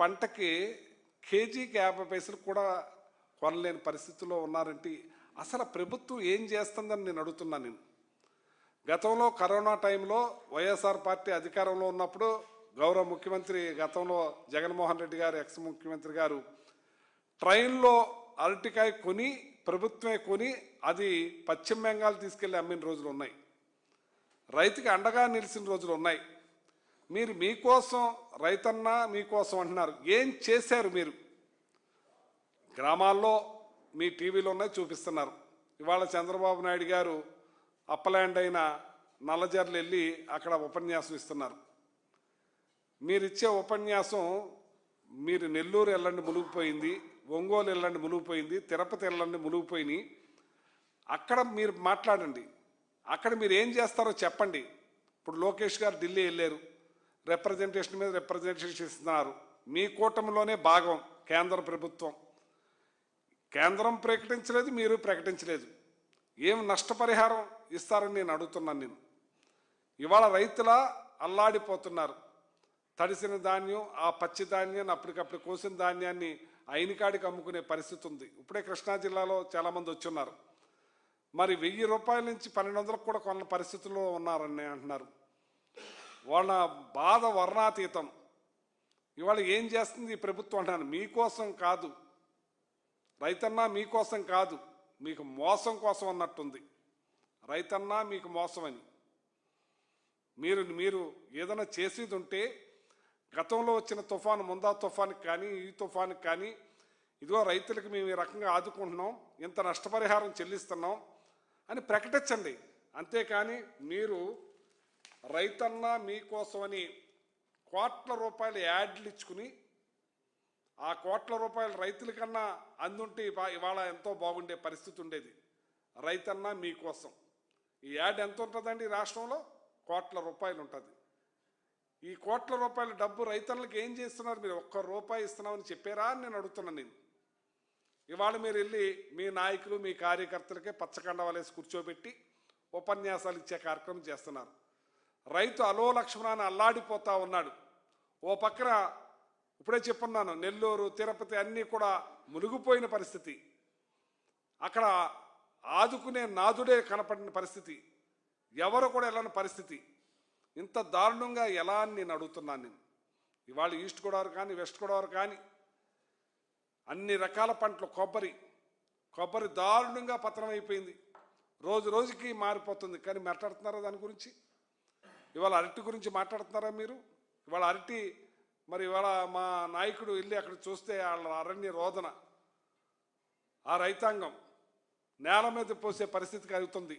పంటకి కేజీకి యాభై పైసలు కూడా కొనలేని పరిస్థితిలో ఉన్నారంటే అసలు ప్రభుత్వం ఏం చేస్తుందని నేను అడుగుతున్నాను నేను. గతంలో కరోనా టైంలో వైఎస్ఆర్ పార్టీ అధికారంలో ఉన్నప్పుడు గౌరవ ముఖ్యమంత్రి గతంలో జగన్మోహన్ రెడ్డి గారు ఎక్స్ ముఖ్యమంత్రి గారు ట్రైన్లో అరటికాయ కొని ప్రభుత్వమే కొని అది పశ్చిమ బెంగాల్ తీసుకెళ్ళి అమ్మిన రోజులు ఉన్నాయి. రైతుకి అండగా నిలిచిన రోజులు ఉన్నాయి. మీరు మీకోసం రైతన్న మీకోసం అంటున్నారు. ఏం చేశారు మీరు? గ్రామాల్లో మీ టీవీలో ఉన్నాయి చూపిస్తున్నారు. ఇవాళ చంద్రబాబు నాయుడు గారు అప్పలాండ్ అయిన నల్లజర్లు వెళ్ళి అక్కడ ఉపన్యాసం ఇస్తున్నారు. మీరిచ్చే ఉపన్యాసం మీరు నెల్లూరు వెళ్ళండి మునిగిపోయింది ఒంగోలు వెళ్ళండి మునిగిపోయింది తిరుపతి వెళ్ళండి మునిగిపోయినాయి. అక్కడ మీరు మాట్లాడండి. అక్కడ మీరు ఏం చేస్తారో చెప్పండి. ఇప్పుడు లోకేష్ గారు ఢిల్లీ వెళ్ళారు. రిప్రజెంటేషన్ మీద రిప్రజెంటేషన్ ఇస్తున్నారు మీ కూటమిలోనే భాగం కేంద్ర ప్రభుత్వం. కేంద్రం ప్రకటించలేదు మీరు ప్రకటించలేదు. ఏం నష్టపరిహారం ఇస్తారని నేను అడుగుతున్నాను నేను ఇవాళ రైతుల అల్లాడిపోతున్నారు. తడిసిన ధాన్యం ఆ పచ్చి ధాన్యాన్ని అప్పటికప్పుడు కోసిన ధాన్యాన్ని అయినకాడికి అమ్ముకునే పరిస్థితి ఉంది. ఇప్పుడే కృష్ణా జిల్లాలో చాలామంది వచ్చున్నారు మరి వెయ్యి రూపాయల నుంచి పన్నెండు వందలకు కూడా కొన్న పరిస్థితుల్లో ఉన్నారని అంటున్నారు. వాళ్ళ బాధ వర్ణాతీతం. ఇవాళ ఏం చేస్తుంది ఈ ప్రభుత్వం అంటాను మీకోసం కాదు. రైతన్నా మీకోసం కాదు మీకు మోసం కోసం అన్నట్టుంది. రైతన్నా మీకు మోసం అని మీరు మీరు ఏదైనా చేసేది ఉంటే గతంలో వచ్చిన తుఫాను ముందా తుఫానికి కానీ ఈ తుఫానికి కానీ ఇదిగో రైతులకు మేము ఈ రకంగా ఆదుకుంటున్నాం ఇంత నష్టపరిహారం చెల్లిస్తున్నాం అని ప్రకటించండి. అంతేకాని మీరు రైతన్నా మీకోసమని కోట్ల రూపాయలు యాడ్లు ఇచ్చుకుని ఆ కోట్ల రూపాయలు రైతుల కన్నా అందుంటే ఇవాళ ఎంతో బాగుండే పరిస్థితి ఉండేది. రైతన్నా మీకోసం. ఈ యాడ్ ఎంత ఉంటుందండి రాష్ట్రంలో? కోట్ల రూపాయలు ఉంటుంది ఈ కోట్ల రూపాయల డబ్బు రైతన్నలకు ఏం చేస్తున్నారు? మీరు ఒక్క రూపాయి ఇస్తున్నామని చెప్పారా అని నేను అడుగుతున్నాను నేను. ఇవాళ మీరు వెళ్ళి మీ నాయకులు మీ కార్యకర్తలకే పచ్చకండ పచ్చకండవాలేసి కూర్చోబెట్టి ఉపన్యాసాలు ఇచ్చే కార్యక్రమం చేస్తున్నారు. రైతు అలో లక్ష్మణాన్ని అల్లాడిపోతా ఉన్నాడు. ఓ పక్కన ఇప్పుడే చెప్పున్నాను నెల్లూరు తిరుపతి అన్నీ కూడా మునిగిపోయిన పరిస్థితి. అక్కడ ఆదుకునే నాదుడే కనపడిన పరిస్థితి. ఎవరు కూడా వెళ్ళని పరిస్థితి. ఇంత దారుణంగా ఎలా అని నేను? అడుగుతున్నాను నేను ఇవాళ ఈస్ట్ గోదావరి కానీ వెస్ట్ గోదావరి కానీ అన్ని రకాల పంటలు కొబ్బరి. కొబ్బరి దారుణంగా పతనం అయిపోయింది రోజు రోజుకి మారిపోతుంది. కానీ మాట్లాడుతున్నారా దాని గురించి? ఇవాళ అరటి గురించి మాట్లాడుతున్నారా మీరు? ఇవాళ అరటి మరి ఇవాళ మా నాయకుడు వెళ్ళి అక్కడ చూస్తే వాళ్ళ అరణ్య రోదన ఆ రైతాంగం నేల మీద పోసే పరిస్థితి కలుగుతుంది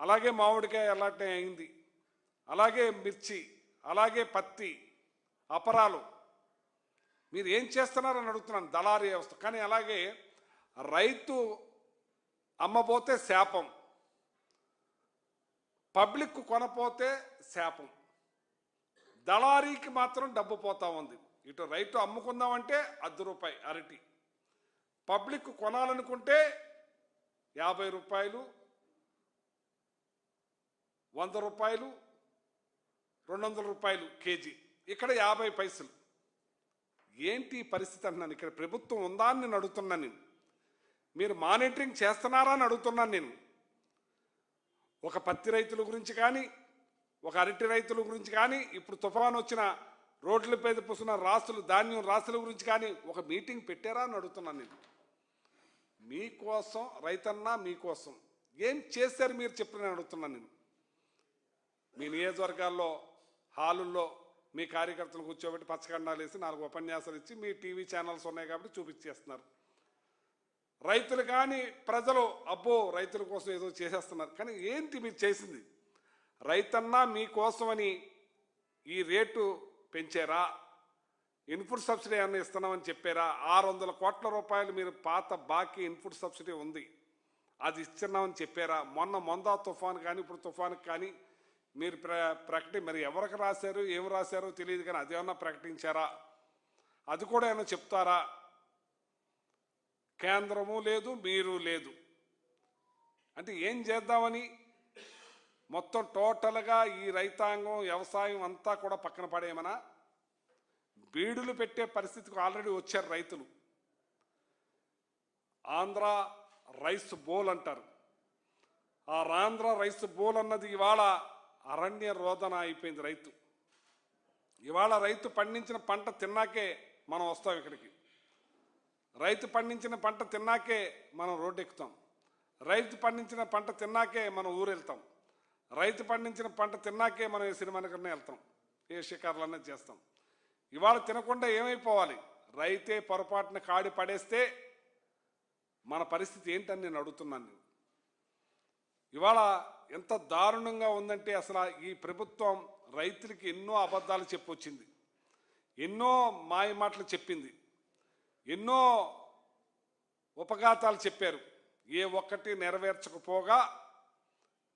అలాగే మామిడికాయ అలాంటి అయింది. అలాగే మిర్చి అలాగే పత్తి అపరాలు. మీరు ఏం చేస్తున్నారని అడుగుతున్నాను దళారీ వ్యవస్థ. కానీ అలాగే రైతు అమ్మబోతే శాపం. పబ్లిక్ కొనపోతే శాపం. దళారీకి మాత్రం డబ్బు పోతా ఉంది. ఇటు రైతు అమ్ముకుందామంటే అర్ధ రూపాయి అరటి. పబ్లిక్ కొనాలనుకుంటే యాభై రూపాయలు వంద రూపాయలు రెండు వందల రూపాయలు కేజీ. ఇక్కడ యాభై పైసలు. ఏంటి ఈ పరిస్థితి అంటున్నాను. ఇక్కడ ప్రభుత్వం ఉందా అని నేను అడుగుతున్నాను నేను. మీరు మానిటరింగ్ చేస్తున్నారా అని అడుగుతున్నాను నేను. ఒక పత్తి రైతుల గురించి కానీ ఒక అరటి రైతుల గురించి కానీ ఇప్పుడు తుఫాను వచ్చిన రోడ్ల మీద పూసిన రాసులు ధాన్యం రాసుల గురించి కానీ ఒక మీటింగ్ పెట్టారా అని అడుగుతున్నాను నేను. మీకోసం రైతన్నా మీకోసం ఏం చేశారు మీరు చెప్పి నేను అడుగుతున్నాను నేను. మీ నియోజకవర్గాల్లో హాలుల్లో మీ కార్యకర్తలు కూర్చోబెట్టి పచ్చకండాలు వేసి నాలుగు ఉపన్యాసాలు ఇచ్చి మీ టీవీ ఛానల్స్ ఉన్నాయి కాబట్టి చూపించేస్తున్నారు. రైతులు కానీ ప్రజలు అబ్బో రైతుల కోసం ఏదో చేసేస్తున్నారు. కానీ ఏంటి మీరు చేసింది? రైతన్నా మీకోసమని ఈ రేటు పెంచారా? ఇన్పుట్ సబ్సిడీ ఏమైనా ఇస్తున్నామని చెప్పారా? ఆరు వందల కోట్ల రూపాయలు మీరు పాత బాకీ ఇన్పుట్ సబ్సిడీ ఉంది. అది ఇస్తున్నామని చెప్పారా? మొన్న మొందా తుఫాన్ కానీ ఇప్పుడు తుఫాన్కి కానీ మీరు ప్ర ప్రకటి మరి ఎవరికి రాశారు? ఏం రాశారో తెలియదు కానీ అదేమన్నా ప్రకటించారా? అది కూడా ఏమైనా చెప్తారా? కేంద్రము లేదు మీరు లేదు. అంటే ఏం చేద్దామని? మొత్తం టోటల్గా ఈ రైతాంగం వ్యవసాయం అంతా కూడా పక్కన పడేయమనా? బీడులు పెట్టే పరిస్థితికి ఆల్రెడీ వచ్చారు రైతులు. ఆంధ్ర రైస్ బోల్ అంటారు. ఆ రాంధ్ర రైస్ బోల్ అన్నది ఇవాళ అరణ్య రోదన అయిపోయింది రైతు. ఇవాళ రైతు పండించిన పంట తిన్నాకే మనం వస్తాం ఇక్కడికి. రైతు పండించిన పంట తిన్నాకే మనం రోడ్డు ఎక్కుతాం రైతు పండించిన పంట తిన్నాకే మనం ఊరు వెళ్తాం రైతు పండించిన పంట తిన్నాకే మనం ఏ సినిమానికన్నా వెళ్తాం. ఏ షికారులన్నా చేస్తాం. ఇవాళ తినకుండా ఏమైపోవాలి? రైతే పొరపాటున కాడి పడేస్తే మన పరిస్థితి ఏంటని నేను అడుగుతున్నాను నేను. ఇవాళ ఎంత దారుణంగా ఉందంటే అసలు ఈ ప్రభుత్వం రైతులకి ఎన్నో అబద్ధాలు చెప్పొచ్చింది. ఎన్నో మాయ మాటలు చెప్పింది. ఎన్నో ఉపఘాతాలు చెప్పారు. ఏ ఒక్కటి నెరవేర్చకపోగా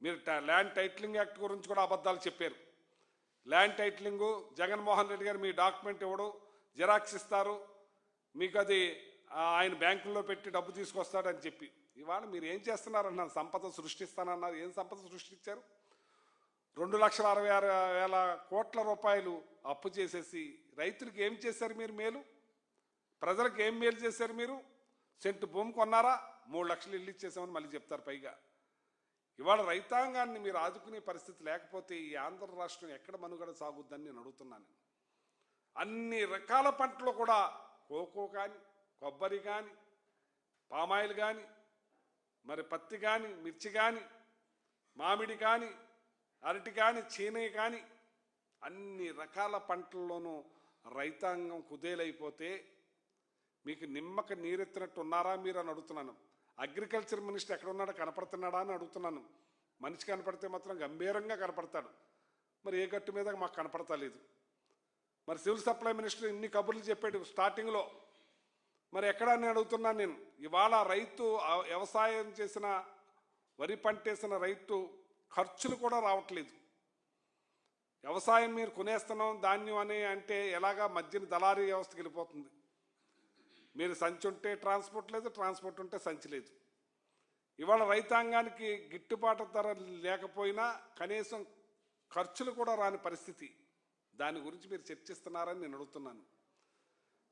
మీరు ల్యాండ్ టైటిలింగ్ యాక్ట్ గురించి కూడా అబద్ధాలు చెప్పారు. ల్యాండ్ టైటిలింగు జగన్మోహన్ రెడ్డి గారు మీ డాక్యుమెంట్ ఇవ్వడు జిరాక్స్ ఇస్తారు. మీకు అది ఆయన బ్యాంకుల్లో పెట్టి డబ్బు తీసుకొస్తాడని చెప్పి. ఇవాళ మీరు ఏం చేస్తున్నారన్నారు? సంపద సృష్టిస్తానన్నారు. ఏం సంపద సృష్టించారు? రెండు లక్షల అరవై ఆరు వేల కోట్ల రూపాయలు అప్పు చేసేసి రైతులకు ఏం చేశారు మీరు మేలు? ప్రజలకు ఏం మేలు చేశారు మీరు? సెంటు భూమి కొన్నారా? మూడు లక్షలు ఇల్లు ఇచ్చేసామని మళ్ళీ చెప్తారు పైగా. ఇవాళ రైతాంగాన్ని మీరు ఆదుకునే పరిస్థితి లేకపోతే ఈ ఆంధ్ర రాష్ట్రం ఎక్కడ మనుగడ సాగుద్దని నేను అడుగుతున్నాను అన్ని రకాల పంటలు కూడా కోకో కానీ కొబ్బరి కానీ పామాయిల్ కానీ మరి పత్తి కానీ మిర్చి కానీ మామిడి కానీ అరటి కానీ చీనయ్య కానీ అన్ని రకాల పంటల్లోనూ రైతాంగం కుదేలైపోతే మీకు నిమ్మక నీరెత్తినట్టు ఉన్నారా మీరు అని అడుగుతున్నాను. అగ్రికల్చర్ మినిస్టర్ ఎక్కడ ఉన్నాడో కనపడుతున్నాడా అని అడుగుతున్నాను. మనిషి కనపడితే మాత్రం గంభీరంగా కనపడతాడు. మరి ఏ గట్టు మీద మాకు కనపడతలేదు. మరి సివిల్ సప్లై మినిస్టర్ ఇన్ని కబుర్లు చెప్పాడు స్టార్టింగ్లో. మరి ఎక్కడ అని అడుగుతున్నాను నేను. ఇవాళ రైతు వ్యవసాయం చేసిన వరి పంటేసిన రైతు ఖర్చులు కూడా రావట్లేదు. వ్యవసాయం మీరు కొనేస్తున్నాం ధాన్యం అని అంటే ఎలాగా మధ్యన దళారీ వ్యవస్థకి వెళ్ళిపోతుంది. మీరు సంచి ఉంటే ట్రాన్స్పోర్ట్ లేదు ట్రాన్స్పోర్ట్ ఉంటే సంచి లేదు. ఇవాళ రైతాంగానికి గిట్టుబాటు ధర లేకపోయినా కనీసం ఖర్చులు కూడా రాని పరిస్థితి. దాని గురించి మీరు చర్చిస్తున్నారని నేను అడుగుతున్నాను.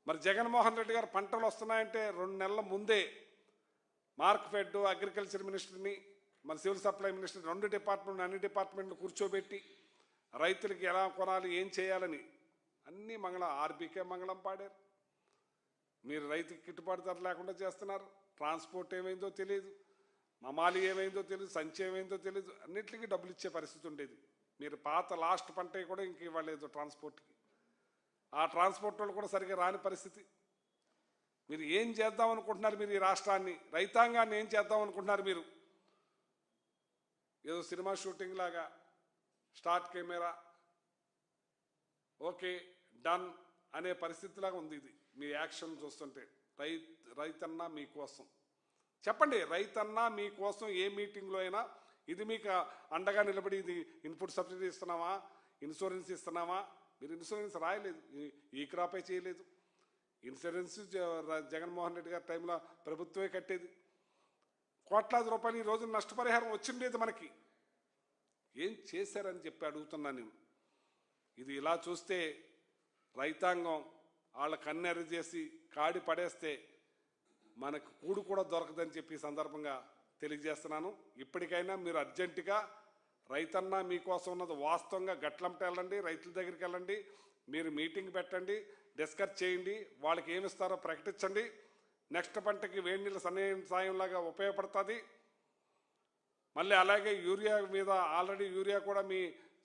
మరి జగన్మోహన్ రెడ్డి గారు పంటలు వస్తున్నాయంటే రెండు నెలల ముందే మార్క్ ఫెడ్ అగ్రికల్చర్ మినిస్టర్ని మరి సివిల్ సప్లై మినిస్టర్ రెండు డిపార్ట్మెంట్ అన్ని డిపార్ట్మెంట్లు కూర్చోబెట్టి రైతులకి ఎలా కొనాలి ఏం చేయాలని అన్నీ మంగళం ఆర్బీకే మంగళం పాడారు. మీరు రైతుకి గిట్టుబాటు ధర లేకుండా చేస్తున్నారు. ట్రాన్స్పోర్ట్ ఏమైందో తెలియదు మమాలి ఏమైందో తెలియదు సంచి ఏమైందో తెలియదు అన్నిటికీ డబ్బులు ఇచ్చే పరిస్థితి ఉండేది. మీరు పాత లాస్ట్ పంట కూడా ఇంక ఇవ్వలేదు ట్రాన్స్పోర్ట్కి. ఆ ట్రాన్స్పోర్ట్ వాళ్ళు కూడా సరిగ్గా రాని పరిస్థితి. మీరు ఏం చేద్దాం అనుకుంటున్నారు మీరు ఈ రాష్ట్రాన్ని? రైతాంగాన్ని ఏం చేద్దాం అనుకుంటున్నారు మీరు? ఏదో సినిమా షూటింగ్ లాగా స్టార్ట్ కెమెరా ఓకే డన్ అనే పరిస్థితిలాగా ఉంది ఇది. మీ యాక్షన్ చూస్తుంటే రైత్ రైతన్నా మీకోసం. చెప్పండి రైతన్నా మీకోసం ఏ మీటింగ్లో అయినా ఇది మీకు అండగా నిలబడి ఇది ఇన్పుట్ సబ్సిడీ ఇస్తున్నామా? ఇన్సూరెన్స్ ఇస్తున్నామా? మీరు ఇన్సూరెన్స్ రాయలేదు. ఈ- క్రాపే చేయలేదు. ఇన్సూరెన్స్ జ- జగన్మోహన్ రెడ్డి గారి టైంలో ప్రభుత్వమే కట్టేది. కోట్లాది రూపాయలు ఈ రోజు నష్టపరిహారం వచ్చిండేది మనకి. ఏం చేశారని చెప్పి అడుగుతున్నా నేను. ఇది ఇలా చూస్తే రైతాంగం వాళ్ళ కన్నెర చేసి కాడి పడేస్తే మనకు కూడు కూడా దొరకదని చెప్పి సందర్భంగా తెలియజేస్తున్నాను. ఇప్పటికైనా మీరు అర్జెంటుగా రైతన్న మీకోసం ఉన్నది వాస్తవంగా గట్లంట వెళ్ళండి రైతుల దగ్గరికి వెళ్ళండి మీరు మీటింగ్ పెట్టండి డిస్కస్ చేయండి వాళ్ళకి ఏమిస్తారో ప్రకటించండి. నెక్స్ట్ పంటకి వేడి నీళ్ళ సన్నిహిత సాయంలాగా ఉపయోగపడుతుంది. మళ్ళీ అలాగే యూరియా మీద ఆల్రెడీ యూరియా కూడా మీ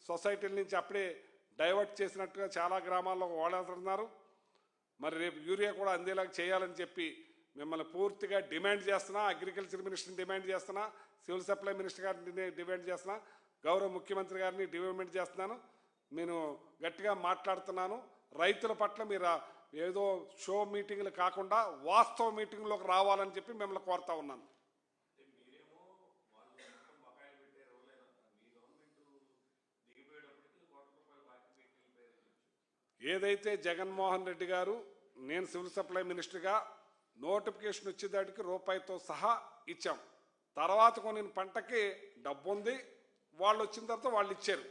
సొసైటీల నుంచి అప్పుడే డైవర్ట్ చేసినట్టుగా చాలా గ్రామాల్లో ఓడేస్తున్నారు. మరి రేపు యూరియా కూడా అందేలాగా చేయాలని చెప్పి మిమ్మల్ని పూర్తిగా డిమాండ్ చేస్తున్నా అగ్రికల్చర్ మినిస్టర్ని డిమాండ్ చేస్తున్నా సివిల్ సప్లై మినిస్టర్ గారిని డిమాండ్ చేస్తున్నా గౌరవ ముఖ్యమంత్రి గారిని డిమాండ్ చేస్తున్నాను. నేను గట్టిగా మాట్లాడుతున్నాను. రైతుల పట్ల మీరు ఏదో షో మీటింగ్లు కాకుండా వాస్తవ మీటింగ్లోకి రావాలని చెప్పి మిమ్మల్ని కోరుతా ఉన్నాను. ఏదైతే జగన్మోహన్ రెడ్డి గారు నేను సివిల్ సప్లై మినిస్టర్గా నోటిఫికేషన్ వచ్చేదాటికి రూపాయితో సహా ఇచ్చాం. తర్వాత కొన్ని పంటకి డబ్బు ఉంది వాళ్ళు వచ్చిన తర్వాత వాళ్ళు ఇచ్చారు.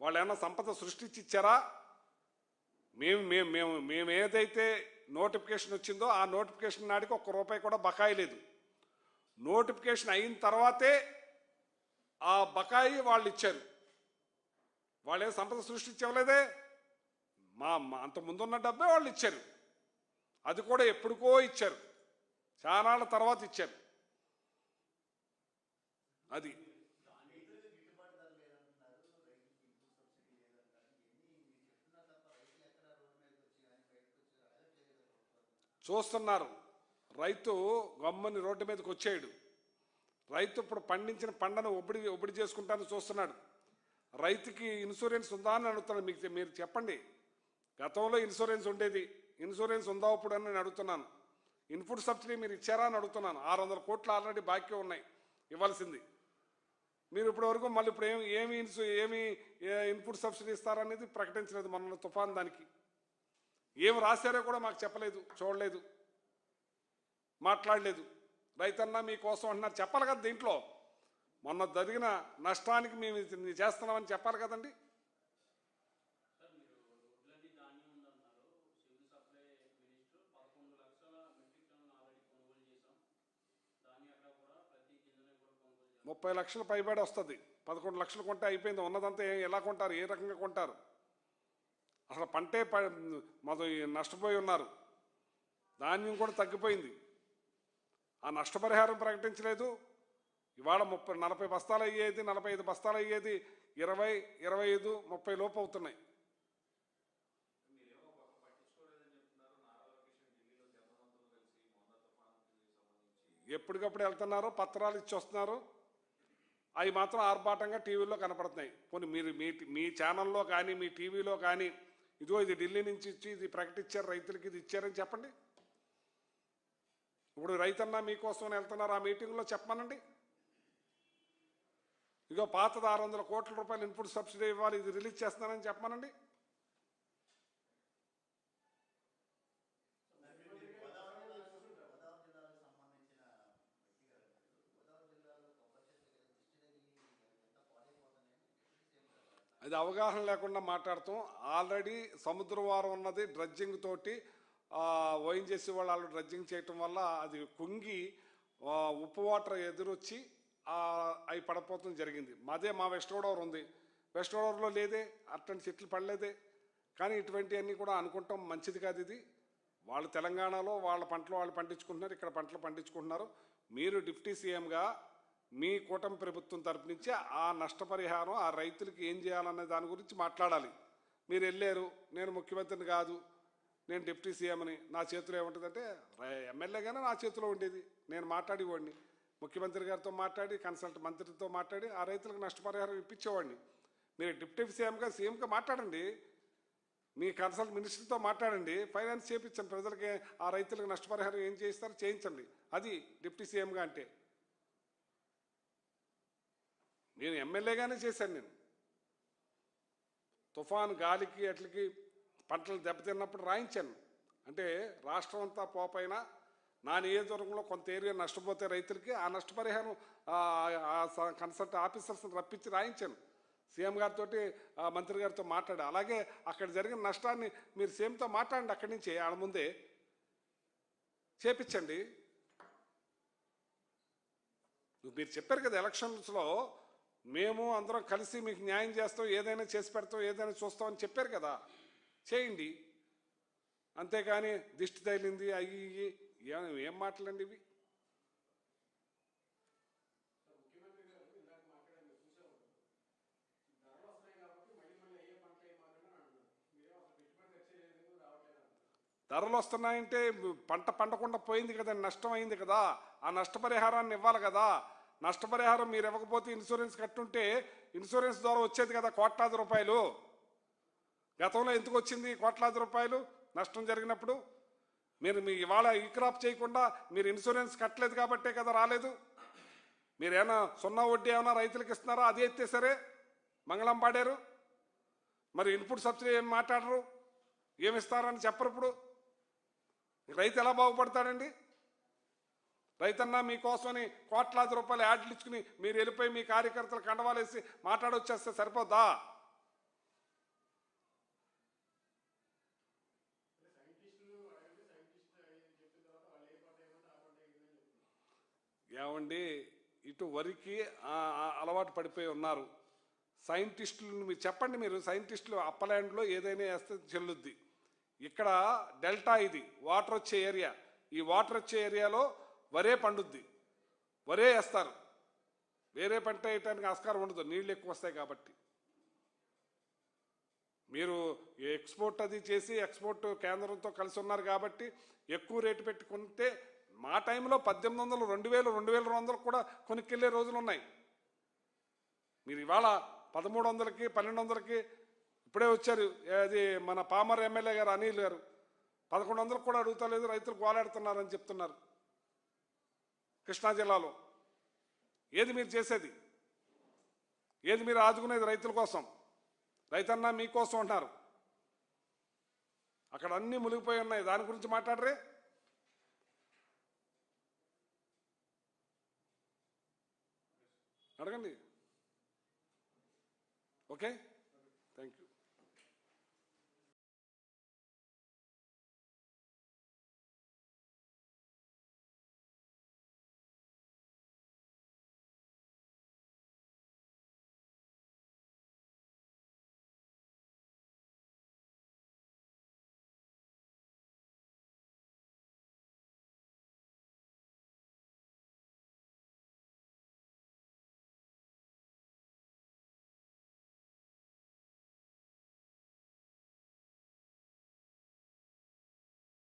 వాళ్ళు ఏమన్నా సంపద సృష్టించి ఇచ్చారా? మేము మేము మేము మేము ఏదైతే నోటిఫికేషన్ వచ్చిందో ఆ నోటిఫికేషన్ నాటికి ఒక్క రూపాయి కూడా బకాయి లేదు. నోటిఫికేషన్ అయిన తర్వాతే ఆ బకాయి వాళ్ళు ఇచ్చారు. వాళ్ళు ఏం సంపద సృష్టించవలేదే మా అమ్మ అంత ముందున్న డబ్బే వాళ్ళు ఇచ్చారు. అది కూడా ఎప్పుడుకో ఇచ్చారు. చాలా తర్వాత ఇచ్చారు. అది. చూస్తున్నారు. రైతు గమ్మని రోడ్డు మీదకి వచ్చాడు రైతు ఇప్పుడు పండించిన పంటను ఒబ్బడి ఒబ్బడి చేసుకుంటాను చూస్తున్నాడు. రైతుకి ఇన్సూరెన్స్ ఉందా అని అడుగుతున్నాడు. మీకు మీరు చెప్పండి. గతంలో ఇన్సూరెన్స్ ఉండేది. ఇన్సూరెన్స్ ఉందా అప్పుడు అని నేను అడుగుతున్నాను. ఇన్పుట్ సబ్సిడీ మీరు ఇచ్చారా అని అడుగుతున్నాను. ఆరు వందల కోట్లు ఆల్రెడీ బాకీ ఉన్నాయి. ఇవ్వాల్సింది. మీరు ఇప్పటివరకు మళ్ళీ ఇప్పుడు ఏమి ఏమి ఇన్సు ఏమి ఇన్పుట్ సబ్సిడీ ఇస్తారనేది ప్రకటించలేదు మనల్ని తుఫాన్ దానికి. ఏం రాశారో కూడా మాకు చెప్పలేదు చూడలేదు మాట్లాడలేదు. రైతన్నా మీకోసం అంటున్నారు. చెప్పాలి కదా దీంట్లో. మొన్న జరిగిన నష్టానికి మేము ఇది చేస్తున్నామని చెప్పాలి కదండి సార్ మీరు వడ్లని ధాన్యం ఉందన్నారు సివిల్ సప్లై మినిస్టర్ పదకొండు లక్షల మెట్రిక్ టన్నులు ఆల్రెడీ కొనుగోలు చేశాం దాన్ని అక్కడ కూడా ప్రతి గింజని కూడా కొనుగోలు చేస్తాం ముప్పై లక్షల పైబడి వస్తుంది. పదకొండు లక్షలు కొంటే అయిపోయింది. ఉన్నదంతా ఎలా కొంటారు? ఏ రకంగా కొంటారు? అసలు పంటే ప- నష్టపోయి ఉన్నారు. ధాన్యం కూడా తగ్గిపోయింది. ఆ నష్టపరిహారం ప్రకటించలేదు. ఇవాళ ముప్పై నలభై బస్తాలు అయ్యేది నలభై ఐదు బస్తాలు అయ్యేది ఇరవై ఇరవై ఐదు ముప్పై లోపు అవుతున్నాయి. ఎప్పటికప్పుడు వెళ్తున్నారు? పత్రాలు ఇచ్చి వస్తున్నారు. అవి మాత్రం ఆర్భాటంగా టీవీలో కనపడుతున్నాయి. కొన్ని మీరు మీ మీ ఛానల్లో కానీ మీ టీవీలో కానీ ఇదిగో ఇది ఢిల్లీ నుంచి ఇచ్చి ఇది ప్రకటించారు రైతులకి ఇది ఇచ్చారని చెప్పండి. ఇప్పుడు రైతన్న మీకోసం వెళ్తున్నారు ఆ మీటింగ్లో చెప్పమనండి. ఇగో పాతది ఆరు వందల కోట్ల రూపాయలు ఇన్పుట్ సబ్సిడీ ఇవ్వాలి ఇది రిలీజ్ చేస్తున్నారని చెప్పమనండి. ఇది అవగాహన లేకుండా మాట్లాడతాం. ఆల్రెడీ సముద్రవారం ఉన్నది డ్రడ్జింగ్ తోటి ఓయిన్ చేసి వాళ్ళు డ్రడ్జింగ్ చేయటం వల్ల అది కుంగి ఉప్పు వాటర్ ఎదురొచ్చి అవి పడిపోవడం జరిగింది. మాదే మా వెస్ట్ గోదావరి ఉంది. వెస్ట్ గోదావరిలో లేదే అట్లాంటి చెట్లు పడలేదే. కానీ ఇటువంటివన్నీ కూడా అనుకుంటాం. మంచిది కాదు ఇది. వాళ్ళు తెలంగాణలో వాళ్ళ పంటలు వాళ్ళు పండించుకుంటున్నారు ఇక్కడ పంటలు పండించుకుంటున్నారు. మీరు డిప్యూటీ సీఎంగా మీ కూటమి ప్రభుత్వం తరపు నుంచి ఆ నష్టపరిహారం ఆ రైతులకి ఏం చేయాలనే దాని గురించి మాట్లాడాలి. మీరు వెళ్ళారు నేను ముఖ్యమంత్రిని కాదు నేను డిప్యూటీ సీఎంని నా చేతిలో ఏముంటుందంటే ఎమ్మెల్యేగానే నా చేతిలో ఉండేది. నేను మాట్లాడేవాడిని. ముఖ్యమంత్రి గారితో మాట్లాడి కన్సల్ట్ మంత్రితో మాట్లాడి ఆ రైతులకు నష్టపరిహారం ఇప్పించేవాడిని. మీరు డిప్యూటీ సీఎంగా సీఎంగా మాట్లాడండి. మీ కన్సల్ట్ మినిస్టర్తో మాట్లాడండి. ఫైనాన్స్ చేయించండి ప్రజలకి ఆ రైతులకు నష్టపరిహారం ఏం చేయిస్తారో చేయించండి. అది డిప్యూటీ సీఎంగా అంటే. నేను ఎమ్మెల్యేగానే చేశాను నేను. తుఫాను గాలికి అట్లకి పంటలు దెబ్బతిన్నప్పుడు రాయించాను. అంటే రాష్ట్రం అంతా పోపైనా నా నియోజకవర్గంలో కొంత ఏరియా నష్టపోతే రైతులకి ఆ నష్టపరిహారం కన్సల్ట్ ఆఫీసర్స్ని రప్పించి రాయించాను. సీఎం గారితో మంత్రి గారితో మాట్లాడి. అలాగే అక్కడ జరిగిన నష్టాన్ని మీరు సీఎంతో మాట్లాడండి అక్కడి నుంచి ఆడ ముందే చేపించండి. మీరు చెప్పారు కదా ఎలక్షన్స్లో మేము అందరం కలిసి మీకు న్యాయం చేస్తాం ఏదైనా చేసి పెడతాం ఏదైనా చూస్తాం అని చెప్పారు కదా. చేయండి. అంతేకాని దిష్టి తగిలింది అయ్యి ఏం ఏం మాటలండి ఇవి? ధరలు వస్తున్నాయంటే పంట పండకుండా పోయింది కదా నష్టం అయింది కదా. ఆ నష్టపరిహారాన్ని ఇవ్వాలి కదా. నష్టపరిహారం మీరు ఇవ్వకపోతే ఇన్సూరెన్స్ కట్టుంటే ఇన్సూరెన్స్ ద్వారా వచ్చేది కదా కోట్లాది రూపాయలు. గతంలో ఎందుకు వచ్చింది కోట్లాది రూపాయలు? నష్టం జరిగినప్పుడు మీరు మీ ఇవాళ ఈ క్రాప్ చేయకుండా మీరు ఇన్సూరెన్స్ కట్టలేదు కాబట్టే కదా రాలేదు. మీరేమైనా సున్నా వడ్డీ ఏమైనా రైతులకు ఇస్తున్నారా? అది అయితే సరే. మంగళం పాడారు. మరి ఇన్పుట్ సబ్సిడీ ఏం మాట్లాడరు? ఏమిస్తారని చెప్పరు ఇప్పుడు. రైతు ఎలా బాగుపడతాడండి? రైతన్న మీకోసమని కోట్లాది రూపాయలు యాడ్లు ఇచ్చుకుని మీరు వెళ్ళిపోయి మీ కార్యకర్తలు కండవాలేసి మాట్లాడొచ్చేస్తే సరిపోద్దా? ఏమండి ఇటు వరికి అలవాటు పడిపోయి ఉన్నారు. సైంటిస్టులు మీరు చెప్పండి మీరు సైంటిస్టులు అప్పలాండ్లో ఏదైనా వేస్తే చెల్లుద్ది. ఇక్కడ డెల్టా ఇది వాటర్ వచ్చే ఏరియా. ఈ వాటర్ వచ్చే ఏరియాలో వరే పండుద్ది. వరే వేస్తారు. వేరే పంట వేయటానికి ఆస్కారం ఉండదు. నీళ్ళు ఎక్కువ వస్తాయి కాబట్టి. మీరు ఎక్స్పోర్ట్ అది చేసి ఎక్స్పోర్ట్ కేంద్రంతో కలిసి ఉన్నారు కాబట్టి ఎక్కువ రేటు పెట్టుకుంటే మా టైంలో పద్దెనిమిది వందలు రెండు వేలు రెండు వేల రెండు వందలు కూడా కొనుక్కెళ్ళే రోజులు ఉన్నాయి. మీరు ఇవాళ పదమూడు వందలకి పన్నెండు వందలకి ఇప్పుడే వచ్చారు. అది మన పామర్ ఎమ్మెల్యే గారు అనిల్ గారు. పదకొండు వందలకు కూడా అడుగుతలేదు. రైతులు గోలాడుతున్నారని చెప్తున్నారు. కృష్ణా జిల్లాలో. ఏది మీరు చేసేది? ఏది మీరు ఆదుకునేది రైతుల కోసం? రైతన్నా మీకోసం అంటారు అక్కడ అన్నీ మునిగిపోయి ఉన్నాయి. దాని గురించి మాట్లాడరే. అడగండి. ఓకే?